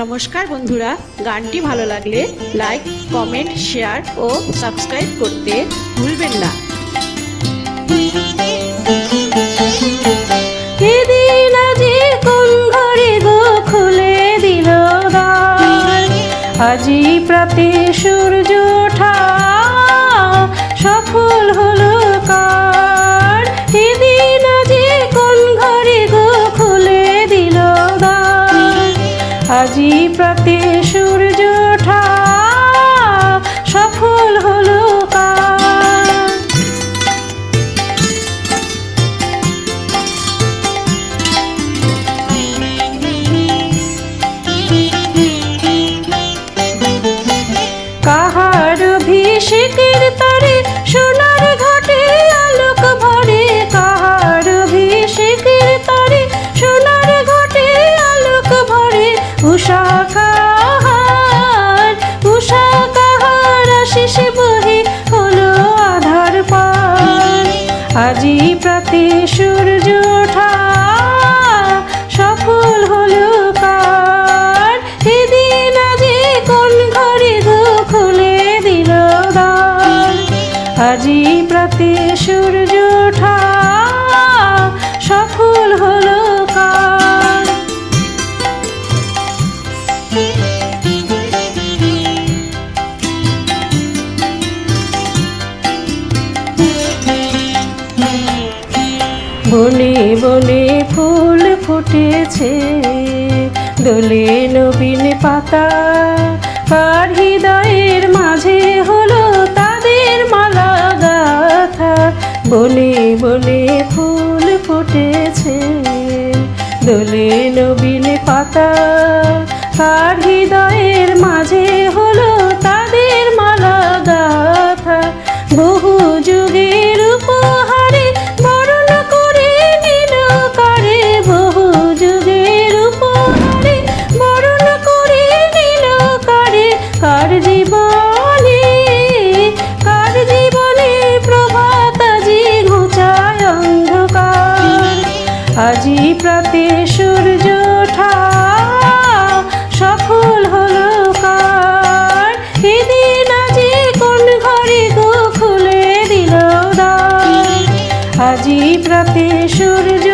নমস্কার বন্ধুরা, গানটি ভালো লাগলে লাইক কমেন্ট শেয়ার ও সাবস্ক্রাইব করতে ভুলবেন না। আজি প্রাতে সূর্য ওঠা আজি প্রাতে সূর্য সফল হলো কাহার অভিষেকের উষা কাহার আশিস হলো আধার পার। আজি প্রাতে সূর্য ওঠা, সফল হলো কার। কোন ঘরে খুলে দিল আজি প্রাতে সূর্য সফল হলো কার। বনে বনে ফুল ফুটেছে। দোলে নবীন পাতা কার হৃদয়ের মাঝে হলো তাদের মালা গাথা। বনে বনে ফুল ফুটেছে। দোলে নবীন পাতা কার হৃদয়ের মাঝে হলো তাদের মালা গাথা। বহু যুগের আজি প্রাতে সূর্য ওঠা সফল হল কার? এদিন আজি কোন ঘরে গো খুলে দিল দা আজি প্রাতে সূর্য